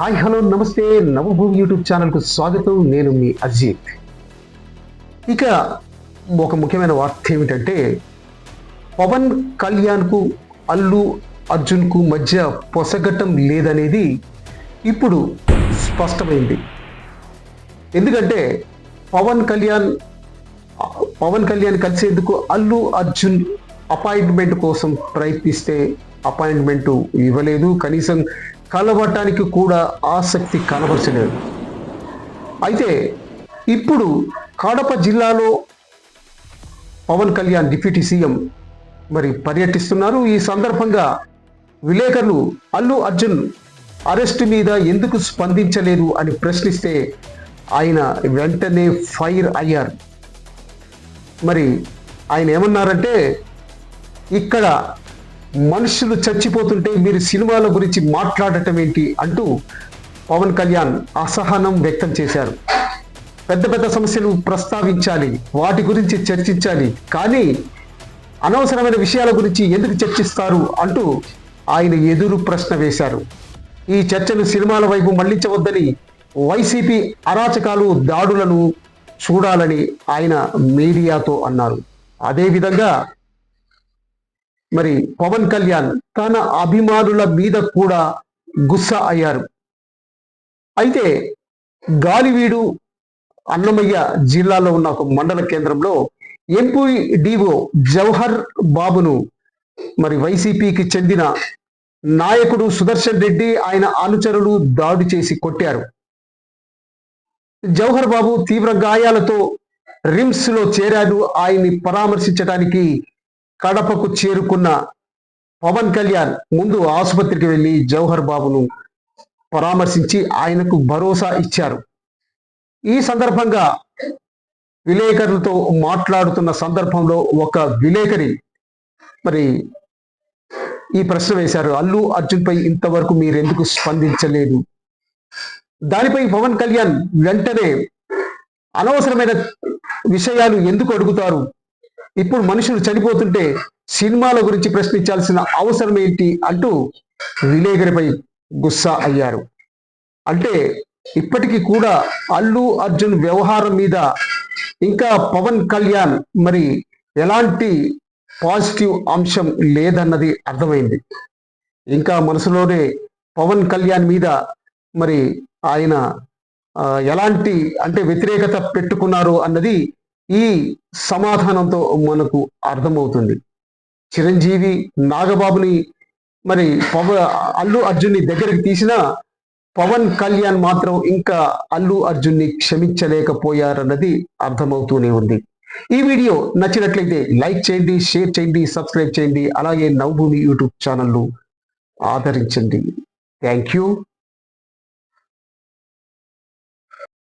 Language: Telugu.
హాయ్ హలో నమస్తే. నవభూమి యూట్యూబ్ ఛానల్కు స్వాగతం. నేను మీ అజిత్. ఇక ఒక ముఖ్యమైన వార్త ఏమిటంటే పవన్ కళ్యాణ్కు అల్లు అర్జున్కు మధ్య పొసగటం లేదనేది ఇప్పుడు స్పష్టమైంది. ఎందుకంటే పవన్ కళ్యాణ్ పవన్ కళ్యాణ్ కలిసేందుకు అల్లు అర్జున్ అపాయింట్మెంట్ కోసం ప్రయత్నిస్తే అపాయింట్మెంట్ ఇవ్వలేదు. కనీసం కలవటానికి కూడా ఆసక్తి కనబరచలేదు. అయితే ఇప్పుడు కడప జిల్లాలో పవన్ కళ్యాణ్ డిప్యూటీ సీఎం మరి పర్యటిస్తున్నారు. ఈ సందర్భంగా విలేకరులు అల్లు అర్జున్ అరెస్ట్ మీద ఎందుకు స్పందించలేదు అని ప్రశ్నిస్తే ఆయన వెంటనే ఫైర్ అయ్యారు. మరి ఆయన ఏమన్నారంటే ఇక్కడ మనుషులు చచ్చిపోతుంటే మీరు సినిమాల గురించి మాట్లాడటం ఏంటి అంటూ పవన్ కళ్యాణ్ అసహనం వ్యక్తం చేశారు. పెద్ద పెద్ద సమస్యలు ప్రస్తావించాలి వాటి గురించి చర్చించాలి కానీ అనవసరమైన విషయాల గురించి ఎందుకు చర్చిస్తారు అంటూ ఆయన ఎదురు ప్రశ్న వేశారు. ఈ చర్చను సినిమాల వైపు మళ్ళించవద్దని వైసీపీ అరాచకాలు దాడులను చూడాలని ఆయన మీడియాతో అన్నారు. అదేవిధంగా మరి పవన్ కళ్యాణ్ తన అభిమానుల మీద కూడా గుస్సా అయ్యారు. అయితే గాలివీడు అన్నమయ్య జిల్లాలో ఉన్న ఒక మండల కేంద్రంలో ఎంపీ డిఓ జవహర్ బాబును మరి వైసీపీకి చెందిన నాయకుడు సుదర్శన్ రెడ్డి ఆయన అనుచరులు దాడి చేసి కొట్టారు. జవహర్ బాబు తీవ్ర గాయాలతో రిమ్స్లో చేరాడు. ఆయన్ని పరామర్శించడానికి కడపకు చేరుకున్న పవన్ కళ్యాణ్ ముందు ఆసుపత్రికి వెళ్ళి జవహర్ బాబును పరామర్శించి ఆయనకు భరోసా ఇచ్చారు. ఈ సందర్భంగా విలేకరులతో మాట్లాడుతున్న సందర్భంలో ఒక విలేకరి మరి ఈ ప్రశ్న వేశారు. అల్లు అర్జున్ పై ఇంతవరకు మీరెందుకు స్పందించలేదు? దానిపై పవన్ కళ్యాణ్ వెంటనే అనవసరమైన విషయాలు ఎందుకు అడుగుతారు? ఇప్పుడు మనుషులు చనిపోతుంటే సినిమాల గురించి ప్రశ్నించాల్సిన అవసరం ఏంటి అంటూ విలేకరిపై గుస్సా అయ్యారు. అంటే ఇప్పటికీ కూడా అల్లు అర్జున్ వ్యవహారం మీద ఇంకా పవన్ కళ్యాణ్ మరి ఎలాంటి పాజిటివ్ అంశం లేదన్నది అర్థమైంది. ఇంకా మనసులోనే పవన్ కళ్యాణ్ మీద మరి ఆయన ఎలాంటి అంటే వ్యతిరేకత పెట్టుకున్నారు అన్నది ఈ సమాధానంతో మనకు అర్థమవుతుంది. చిరంజీవి నాగబాబుని మరి పవ అల్లు అర్జున్ని దగ్గరికి తీసిన పవన్ కళ్యాణ్ మాత్రం ఇంకా అల్లు అర్జున్ని క్షమించలేకపోయారన్నది అర్థమవుతూనే ఉంది. ఈ వీడియో నచ్చినట్లయితే లైక్ చేయండి షేర్ చేయండి సబ్స్క్రైబ్ చేయండి. అలాగే నవభూమి యూట్యూబ్ ఛానల్ను ఆదరించండి. Thank you.